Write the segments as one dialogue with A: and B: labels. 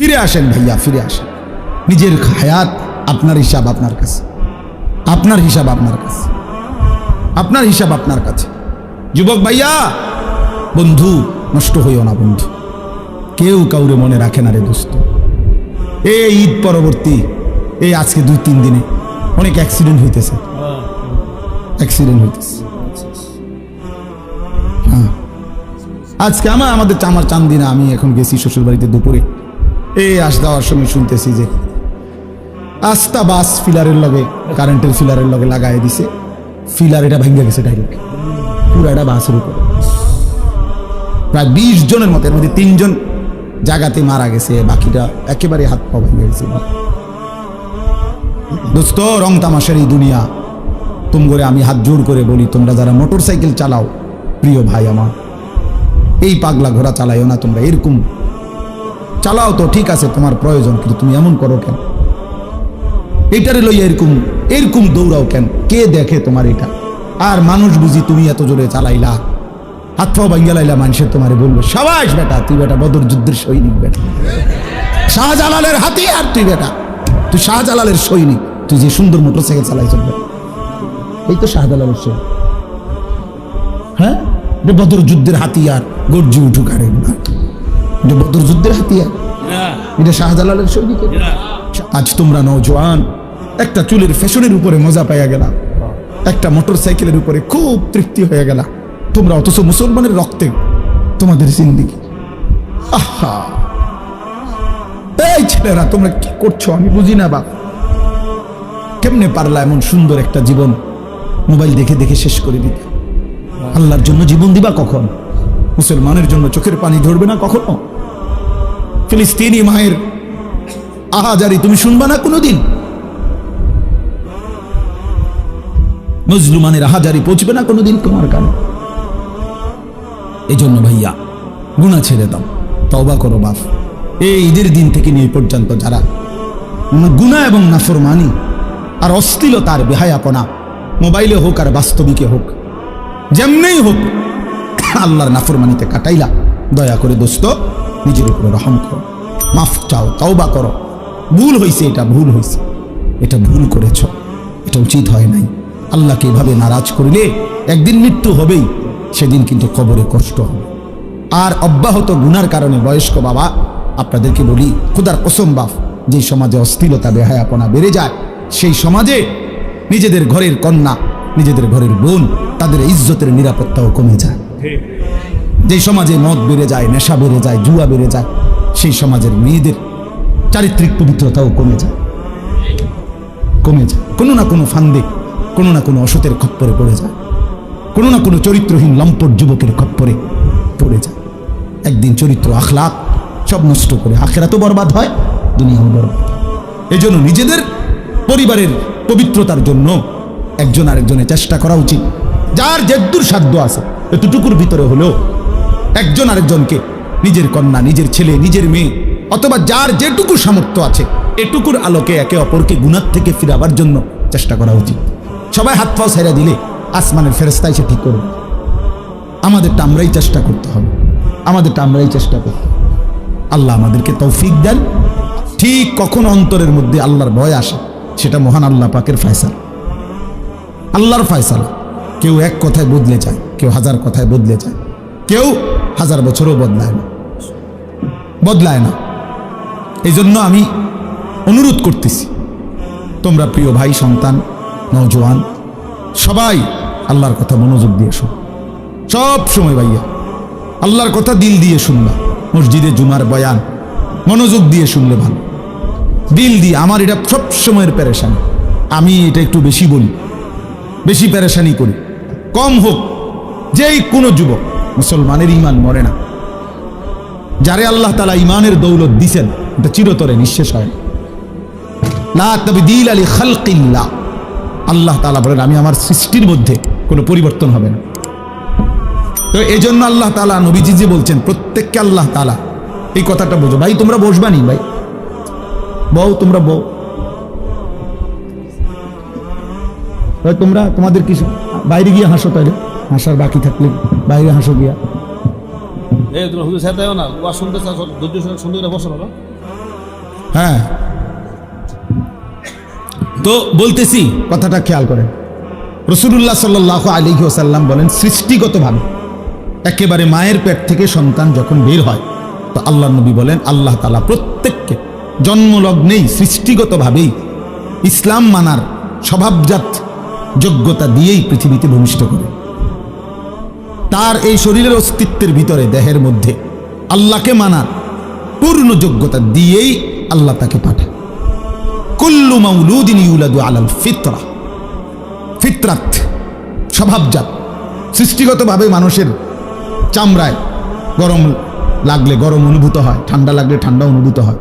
A: ফিরে আসেন ভাইয়া, ফিরে আসেন। নিজের হায়াত আপনার হিসাব আপনার কাছে। আপনার হিসাব আপনার কাছে। আপনার হিসাব আপনার কাছে। যুবক ভাইয়া, বন্ধু, নষ্ট হইও না বন্ধু। কেউ কাউরে মনে রাখে না রে দোস্ত। এই ঈদ পরবর্তী, এই আজকে দুই তিন দিনে অনেক অ্যাক্সিডেন্ট হইতেছে। অ্যাক্সিডেন্ট হইতেছে। হ্যাঁ। আজকে আমার, আমাদের আমার চান্দিনা, আমি এখন গেছি শ্বশুর বাড়িতে দুপুরে। এই আস যাওয়ার সময় শুনতেছি যে আস্তা বাস ফিলারের লগে, কারেন্টের ফিলারের লগে লাগাই দিছে। ফিলার এটা ভেঙে গেছে ডাইরেক্ট পুরো এটা বাসের উপর। প্রায় বিশ জনের মতো, এর মধ্যে তিনজন জায়গাতে মারা গেছে, বাকিটা একেবারে হাত পা ভেঙে গেছে। দোস্ত, রং তামাশার এই দুনিয়া, তুম করে আমি হাত জোর করে বলি, তোমরা যারা মোটর সাইকেল চালাও, প্রিয় ভাই আমার, এই পাগলা ঘোড়া চালাইও না তোমরা, এরকম চালাও তো, ঠিক আছে, তোমার প্রয়োজন, কিন্তু তুমি এমন করো কেন? এটারে লইয়া এরকম এরকম দৌড়াও কেন? কে দেখে তোমার এটা? আর মানুষ বুঝি তুমি এত জোরে চালাইলা? হাত পাও ভাঙ্গা লাইলা মানুষের তোমারে বলব, সাবাস বেটা, তুই বেটা, বদর যুদ্ধের সৈনিক বেটা। শাহজালালের হাতি আর তুই বেটা। তুই শাহজালালের সৈনিক। তুই যে সুন্দর মোটর সাইকেল চালাইছ বেটা। এই তো শাহজালালের সৈনিক। হ্যাঁ? বদর যুদ্ধের হাতিয়ার, গর্জি উঠুক আরে এটা বদর যুদ্ধের হাতিয়ার এটা শাহজালালের সৈনিক আজ তোমরা নৌজওয়ান একটা চুলের ফ্যাশনের উপরে মজা পাইয়া গেলা। একটা মোটর সাইকেলের উপরে খুব তৃপ্তি হয়ে গেলা। তোমরা অথচ মুসলমানের রক্তে তোমাদের জিন্দিগি। আহা! এই ছেলেরা তোমরা কি করছ? আমি বুঝি না বাপ। কেমনে পারলা এমন সুন্দর একটা জীবন? মোবাইল দেখে দেখে শেষ করে দিতে। আল্লাহর জন্য জীবন দিবা কখন? মুসলমানের জন্য চোখের পানি ধরবে না কখনো? ফিলিস্তিনি মায়ের আহাজারি তুমি শুনবা না কোনোদিন? মজলুমানের আহাজারি পৌঁছবে না কোনোদিন তোমার কানে? এই জন্য ভাইয়া গুণা ছেড়ে দাও, তওবা করো বাপ এই ঈদের দিন থেকে নিয়ে পর্যন্ত যারা গুণা এবং নাফরমানি আর অস্থিলতার বেহায়াপনা, মোবাইলে হোক আর বাস্তবিকে হোক, যেমনেই হোক, আল্লাহর নাফরমানিতে কাটাইলা, দয়া করে দোস্ত নিজের উপরে রহম করো। মাফ চাও, তওবা করো। ভুল হয়েছে এটা ভুল হয়েছে এটা ভুল করেছ। এটা উচিত হয় নাই। আল্লাহকে এভাবে নারাজ করিলে একদিন মৃত্যু হবেই, সেদিন কিন্তু কবরে কষ্ট হবে। আর অব্যাহত গুনার কারণে বয়স্ক বাবা, আপনাদেরকে বলি, খুদার কসম বাপ যে সমাজে অস্থিরতা, বেহায়াপনা বেড়ে যায়, সেই সমাজে নিজেদের ঘরের কন্যা, নিজেদের ঘরের বোন, তাদের ইজ্জতের নিরাপত্তাও কমে যায়। যে সমাজে মদ বেড়ে যায়, নেশা বেড়ে যায়, জুয়া বেড়ে যায়, সেই সমাজের মেয়েদের চারিত্রিক পবিত্রতাও কমে যায়। কমে যায়। কোনো না কোনো ফান্দে, কোনো না কোনো অসতের খপ্পরে পড়ে যায়। কোনো না কোনো চরিত্রহীন লম্পট যুবকের খপ্পরে পড়ে যায়। একদিন চরিত্র, আখলাক সব নষ্ট করে আখেরা তো বরবাদ হয়, দুনিয়াও বরবাদ এই জন্য নিজেদের পরিবারের পবিত্রতার জন্য একজন আরেকজনের চেষ্টা করা উচিত। যার যেদূর সাধ্য আছে, এতটুকুর ভিতরে হলেও একজন আরেকজনকে, নিজের কন্যা, নিজের ছেলে, নিজের মেয়ে, অথবা যার যেটুকু সামর্থ্য আছে, এটুকুর আলোকে একে অপরকে গুণার থেকে ফিরাবার জন্য চেষ্টা করা উচিত। সবাই হাত পাও ছেড়ে দিলে আসমানের ফেরস্তা এসে ঠিক করবে। আমাদেরটা আমরাই চেষ্টা করতে হবে। আমাদেরটা আমরাই চেষ্টা করতে। আল্লাহ আমাদেরকে তৌফিক দেন। ঠিক কখন অন্তরের মধ্যে আল্লাহর ভয় আসে, সেটা মহান আল্লাহ পাকের ফয়সাল। আল্লাহর ফয়সালা। কেউ এক কথায় বদলে যায়, কেউ হাজার কথায় বদলে যায়। কেউ হাজার বছরও বদলায় না। বদলায় না। এই জন্য আমি অনুরোধ করতেছি, তোমরা প্রিয় ভাই, সন্তান নৌজওয়ান সবাই আল্লাহর কথা মনোযোগ দিয়ে শোন। সব সময় ভাইয়া, আল্লাহর কথা দিল দিয়ে শুনবা। মসজিদে জুমার বয়ান, মনোযোগ দিয়ে শুনলে ভালো। দিল দিয়ে, আমার এটা সব সময়ের প্যারেশানি আমি এটা একটু বেশি বলি, বেশি প্যারেশানি করি। কম হোক, যেই কোনো যুবক। মুসলমানের ইমান মরে না। যারে আল্লাহ তালা ইমানের দৌলত দিছেন, এটা চিরতরে নিঃশেষ হয় না। লা তাবদিল আলী খালকিল্লাহ। আল্লাহ তালা বলেন, আমি আমার সৃষ্টির মধ্যে কোনো পরিবর্তন হবে না। তো এই জন্য আল্লাহ তালা নবীজি যে বলছেন, প্রত্যেককে আল্লাহ তালা এই কথাটা বোঝো। ভাই, তোমরা বসবা নি, ভাই? বউ, তোমরা বউ। তোমরা তোমাদের কিছু বাইরে গিয়ে হাসো তাহলে হাসার বাকি থাকলে বাইরে হাসো গিয়া।
B: এই তুমি হুজুর সাহেব না ওয়া শুনতে চাও ধৈর্য সঙ্গে সুন্দর করে বসো বাবা।
A: হ্যাঁ। তো বলতেছি কথাটা খেয়াল করেন রসুল্লাহ সাল্লাহ আলী ওসাল্লাম বলেন সৃষ্টিগতভাবে একেবারে মায়ের পেট থেকে সন্তান যখন বের হয় তো আল্লাহ নবী বলেন আল্লাহ তালা প্রত্যেককে জন্মলগ্নেই সৃষ্টিগতভাবেই ইসলাম মানার স্বভাবজাত যোগ্যতা দিয়েই পৃথিবীতে ভূমিষ্ঠ করে। তার এই শরীরের অস্তিত্বের ভিতরে, দেহের মধ্যে। আল্লাহকে মানার পূর্ণ যোগ্যতা দিয়েই আল্লাহ তাকে পাঠায়। কুল্লু মাউলুদিন ইউলাদু আলাল ফিতরা। ফিতরাত, স্বভাবজাত, সৃষ্টিগতভাবে মানুষের চামড়ায় গরম লাগলে গরম অনুভূত হয়, ঠান্ডা লাগলে ঠান্ডা অনুভূত হয়।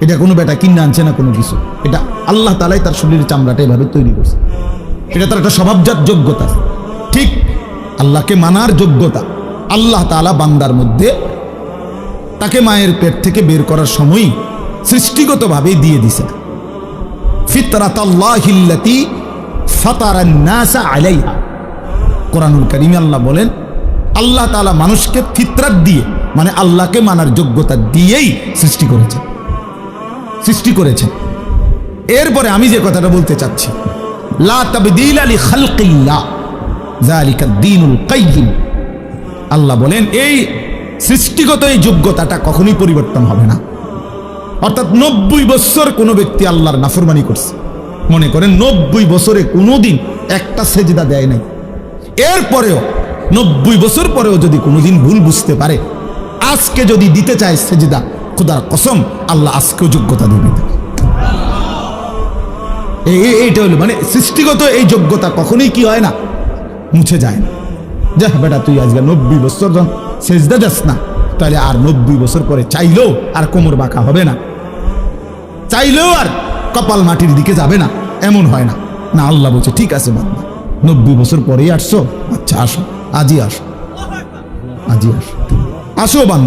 A: এটা কোনো বেটা কিনে আনছে না কোনো কিছু। এটা আল্লাহ তালাই তার শরীরের চামড়াটা এভাবে তৈরি করছে। এটা তার একটা স্বভাবজাত যোগ্যতা। ঠিক আল্লাহকে মানার যোগ্যতা আল্লাহ তালা বান্দার মধ্যে তাকে মায়ের পেট থেকে বের করার সময়ই সৃষ্টিগতভাবেই দিয়ে দিছে ফিতরাত আল্লাহিল্লাতি ফাতারান নাসা আলাইহা। কোরআনুল কারিমে আল্লাহ বলেন, আল্লাহ তাআলা মানুষকে ফিতরাত দিয়ে মানে আল্লাহকে মানার যোগ্যতা দিয়েই সৃষ্টি করেছেন। সৃষ্টি করেছেন। এরপরে আমি যে কথাটা বলতে চাচ্ছি, লা তাবদিল আলি খালকিল্লাহ। আল্লাহ বলেন, এই সৃষ্টিগত এই যোগ্যতাটা কখনোই পরিবর্তন হবে না। অর্থাৎ নব্বই বছর কোনো ব্যক্তি আল্লাহর নাফরমানি করছে। মনে করেন নব্বই বছরে কোনোদিন একটা সেজদা দেয় নাই। এরপরেও, নব্বই বছর পরেও যদি কোনোদিন ভুল বুঝতে পারে, আজকে যদি দিতে চায় সেজদা, খুদার কসম, আল্লাহ আজকেও যোগ্যতা দেবে। এইটা হলো মানে সৃষ্টিগত এই যোগ্যতা কখনোই কি হয় না? মুছে যায়। না যা বেটা, তুই আজকে নব্বই বছর যখন সেজদা যাস না। তাহলে আর নব্বই বছর পরে চাইলেও আর কোমর বাঁকা হবে না। চাইলেও আর কপাল মাটির দিকে যাবে না। এমন হয় না। না, আল্লাহ বলছে, ঠিক আছে বান্দা। নব্বই বছর পরেই আসছো। আচ্ছা আসো। আজই আসো। আজই আসো। আসো বান্দা।